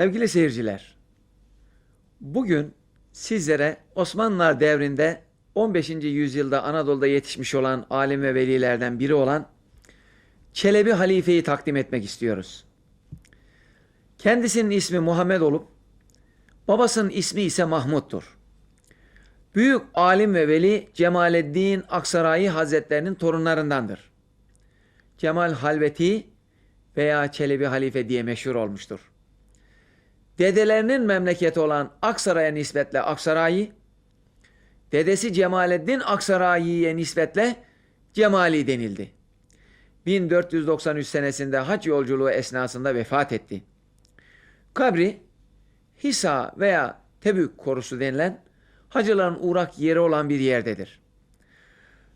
Sevgili seyirciler, bugün sizlere Osmanlılar devrinde 15. yüzyılda Anadolu'da yetişmiş olan alim ve velilerden biri olan Çelebi Halife'yi takdim etmek istiyoruz. Kendisinin ismi Muhammed olup babasının ismi ise Mahmud'dur. Büyük alim ve veli Cemaleddin Aksarayi Hazretlerinin torunlarındandır. Cemal Halveti veya Çelebi Halife diye meşhur olmuştur. Dedelerinin memleketi olan Aksaray'a nispetle Aksarayi, dedesi Cemaleddin Aksarayi'ye nispetle Cemali denildi. 1493 senesinde hac yolculuğu esnasında vefat etti. Kabri Hisa veya Tebük korusu denilen hacıların uğrak yeri olan bir yerdedir.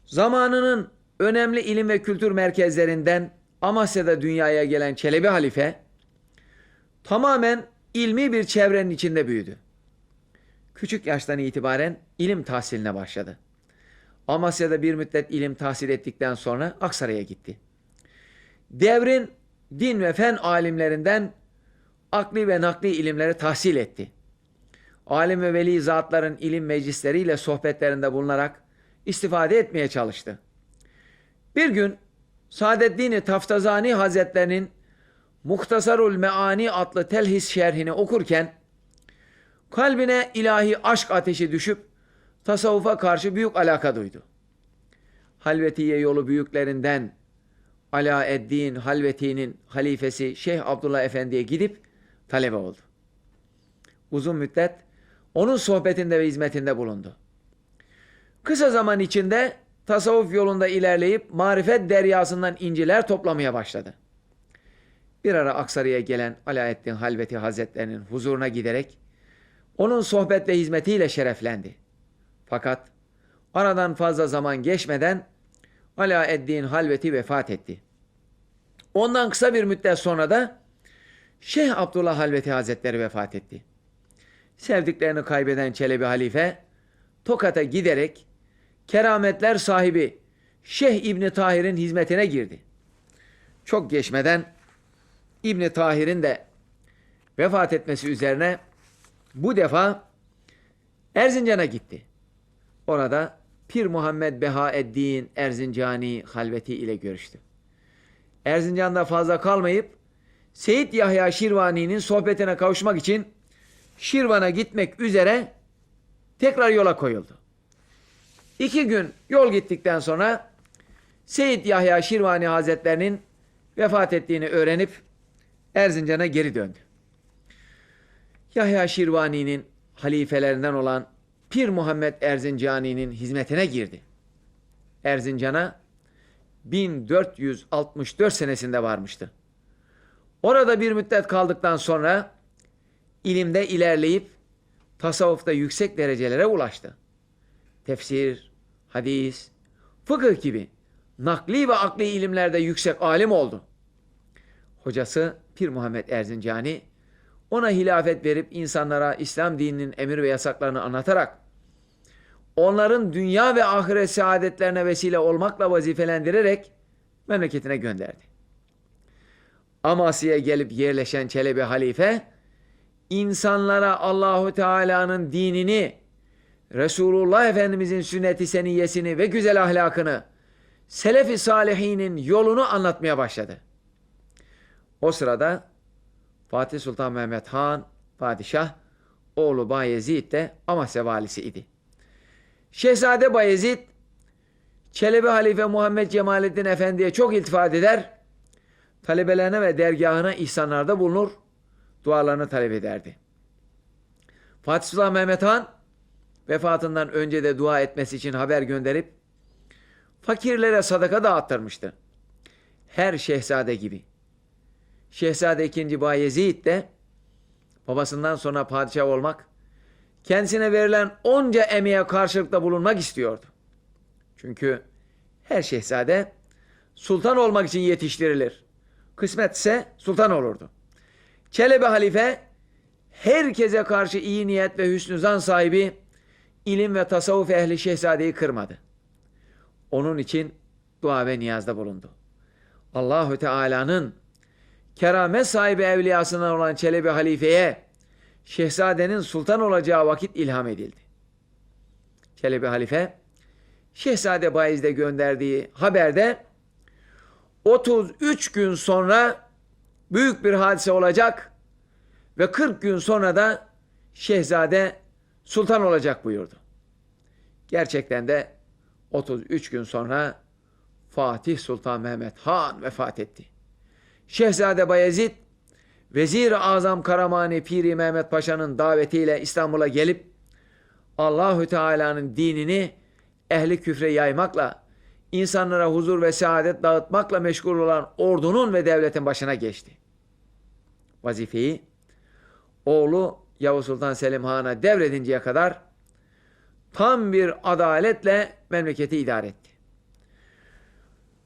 Zamanının önemli ilim ve kültür merkezlerinden Amasya'da dünyaya gelen Çelebi Halife tamamen ilmi bir çevrenin içinde büyüdü. Küçük yaştan itibaren ilim tahsiline başladı. Amasya'da bir müddet ilim tahsil ettikten sonra Aksaray'a gitti. Devrin din ve fen alimlerinden akli ve nakli ilimleri tahsil etti. Alim ve veli zatların ilim meclisleriyle sohbetlerinde bulunarak istifade etmeye çalıştı. Bir gün Saadeddin Taftazani Hazretlerinin Muhtasarul Meani adlı telhis şerhini okurken kalbine ilahi aşk ateşi düşüp tasavvufa karşı büyük alaka duydu. Halvetiye yolu büyüklerinden Alaeddin Halveti'nin halifesi Şeyh Abdullah Efendi'ye gidip talebe oldu. Uzun müddet onun sohbetinde ve hizmetinde bulundu. Kısa zaman içinde tasavvuf yolunda ilerleyip marifet deryasından inciler toplamaya başladı. Bir ara Aksaray'a gelen Alaeddin Halveti Hazretlerinin huzuruna giderek onun sohbet ve hizmetiyle şereflendi. Fakat aradan fazla zaman geçmeden Alaeddin Halveti vefat etti. Ondan kısa bir müddet sonra da Şeyh Abdullah Halveti Hazretleri vefat etti. Sevdiklerini kaybeden Çelebi Halife Tokat'a giderek kerametler sahibi Şeyh İbni Tahir'in hizmetine girdi. Çok geçmeden İbni Tahir'in de vefat etmesi üzerine bu defa Erzincan'a gitti. Orada Pir Muhammed Behaeddin Erzincani halveti ile görüştü. Erzincan'da fazla kalmayıp Seyit Yahya Şirvani'nin sohbetine kavuşmak için Şirvan'a gitmek üzere tekrar yola koyuldu. İki gün yol gittikten sonra Seyit Yahya Şirvani Hazretlerinin vefat ettiğini öğrenip Erzincan'a geri döndü. Yahya Şirvani'nin halifelerinden olan Pir Muhammed Erzincani'nin hizmetine girdi. Erzincan'a 1464 senesinde varmıştı. Orada bir müddet kaldıktan sonra ilimde ilerleyip tasavvufta yüksek derecelere ulaştı. Tefsir, hadis, fıkıh gibi nakli ve akli ilimlerde yüksek alim oldu. Hocası Pir Muhammed Erzincani ona hilafet verip insanlara İslam dininin emir ve yasaklarını anlatarak onların dünya ve ahiret saadetlerine vesile olmakla vazifelendirerek memleketine gönderdi. Amasya'ya gelip yerleşen Çelebi Halife insanlara Allahu Teala'nın dinini, Resulullah Efendimizin sünneti seniyyesini ve güzel ahlakını, Selefi Salihinin yolunu anlatmaya başladı. O sırada Fatih Sultan Mehmet Han, padişah, oğlu Bayezid de Amasya valisi idi. Şehzade Bayezid, Çelebi Halife Muhammed Cemalettin Efendi'ye çok iltifat eder, talebelerine ve dergahına ihsanlarda bulunur, dualarını talep ederdi. Fatih Sultan Mehmet Han, vefatından önce de dua etmesi için haber gönderip, fakirlere sadaka dağıttırmıştı. Her şehzade gibi. Şehzade 2. Bayezid de babasından sonra padişah olmak, kendisine verilen onca emeğe karşılıkta bulunmak istiyordu. Çünkü her şehzade sultan olmak için yetiştirilir. Kısmetse sultan olurdu. Çelebi halife herkese karşı iyi niyet ve hüsnü zan sahibi ilim ve tasavvuf ehli şehzadeyi kırmadı. Onun için dua ve niyazda bulundu. Allahü Teala'nın keramet sahibi evliyasından olan Çelebi halifeye şehzadenin sultan olacağı vakit ilham edildi. Çelebi halife Şehzade Bayezid'e gönderdiği haberde 33 gün sonra büyük bir hadise olacak ve 40 gün sonra da şehzade sultan olacak buyurdu. Gerçekten de 33 gün sonra Fatih Sultan Mehmet Han vefat etti. Şehzade Bayezid Vezir-i Azam Karamani Piri Mehmet Paşa'nın davetiyle İstanbul'a gelip Allahü Teala'nın dinini ehli küfre yaymakla, insanlara huzur ve saadet dağıtmakla meşgul olan ordunun ve devletin başına geçti. Vazifeyi oğlu Yavuz Sultan Selim Han'a devredinceye kadar tam bir adaletle memleketi idare etti.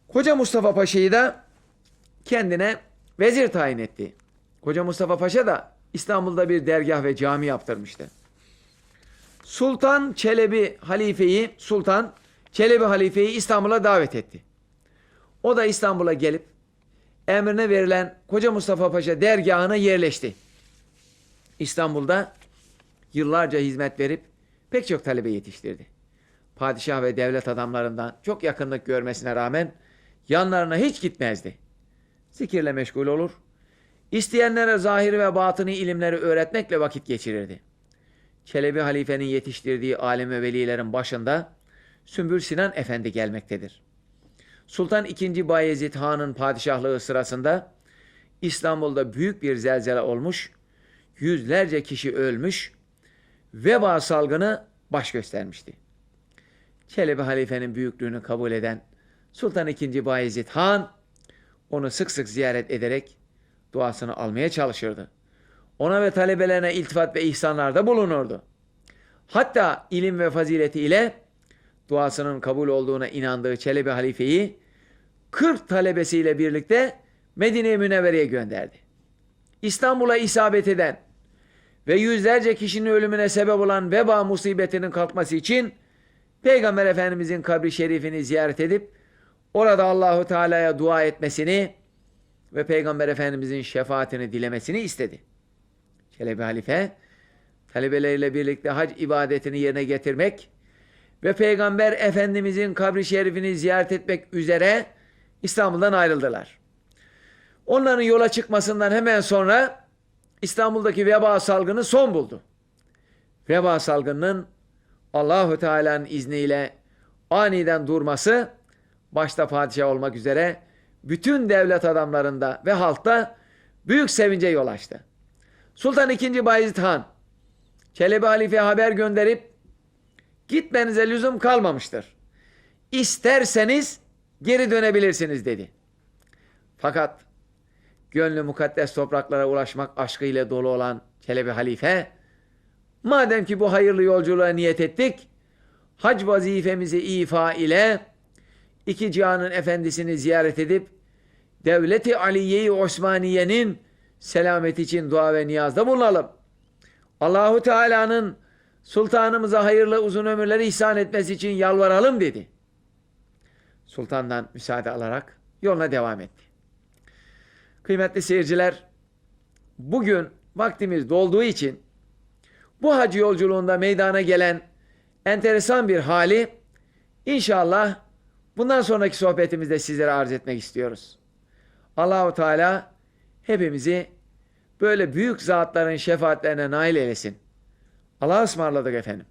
Koca Mustafa Paşa'yı da kendine vezir tayin etti. Koca Mustafa Paşa da İstanbul'da bir dergah ve cami yaptırmıştı. Sultan Çelebi halifeyi, Sultan Çelebi halifeyi İstanbul'a davet etti. O da İstanbul'a gelip emrine verilen Koca Mustafa Paşa dergahına yerleşti. İstanbul'da yıllarca hizmet verip pek çok talebe yetiştirdi. Padişah ve devlet adamlarından çok yakınlık görmesine rağmen yanlarına hiç gitmezdi. Zikirle meşgul olur, isteyenlere zahiri ve batını ilimleri öğretmekle vakit geçirirdi. Çelebi halifenin yetiştirdiği alim ve velilerin başında Sümbül Sinan Efendi gelmektedir. Sultan II. Bayezid Han'ın padişahlığı sırasında İstanbul'da büyük bir zelzele olmuş, yüzlerce kişi ölmüş, veba salgını baş göstermişti. Çelebi halifenin büyüklüğünü kabul eden Sultan II. Bayezid Han onu sık sık ziyaret ederek duasını almaya çalışırdı. Ona ve talebelerine iltifat ve ihsanlarda bulunurdu. Hatta ilim ve fazileti ile duasının kabul olduğuna inandığı Çelebi halifeyi 40 talebesiyle birlikte Medine-i Münevvere'ye gönderdi. İstanbul'a isabet eden ve yüzlerce kişinin ölümüne sebep olan veba musibetinin kalkması için Peygamber Efendimizin kabri şerifini ziyaret edip orada Allahu Teala'ya dua etmesini ve Peygamber Efendimizin şefaatini dilemesini istedi. Çelebi halife talebeleriyle birlikte hac ibadetini yerine getirmek ve Peygamber Efendimizin kabri şerifini ziyaret etmek üzere İstanbul'dan ayrıldılar. Onların yola çıkmasından hemen sonra İstanbul'daki veba salgını son buldu. Veba salgının Allahu Teala'nın izniyle aniden durması başta padişah olmak üzere bütün devlet adamlarında ve halkta büyük sevince yol açtı. Sultan II. Bayezid Han Çelebi Halife'ye haber gönderip gitmenize lüzum kalmamıştır. İsterseniz geri dönebilirsiniz dedi. Fakat gönlü mukaddes topraklara ulaşmak aşkıyla dolu olan Çelebi Halife madem ki bu hayırlı yolculuğa niyet ettik hac vazifemizi ifa ile iki cihanın efendisini ziyaret edip devleti Aliye-i Osmaniye'nin selamet için dua ve niyazda bulunalım. Allahu Teala'nın sultanımıza hayırlı uzun ömürleri ihsan etmesi için yalvaralım dedi. Sultandan müsaade alarak yoluna devam etti. Kıymetli seyirciler, bugün vaktimiz dolduğu için bu hac yolculuğunda meydana gelen enteresan bir hali inşallah bundan sonraki sohbetimizde sizlere arz etmek istiyoruz. Allahu Teala hepimizi böyle büyük zatların şefaatlerine nail eylesin. Allah'a ısmarladık efendim.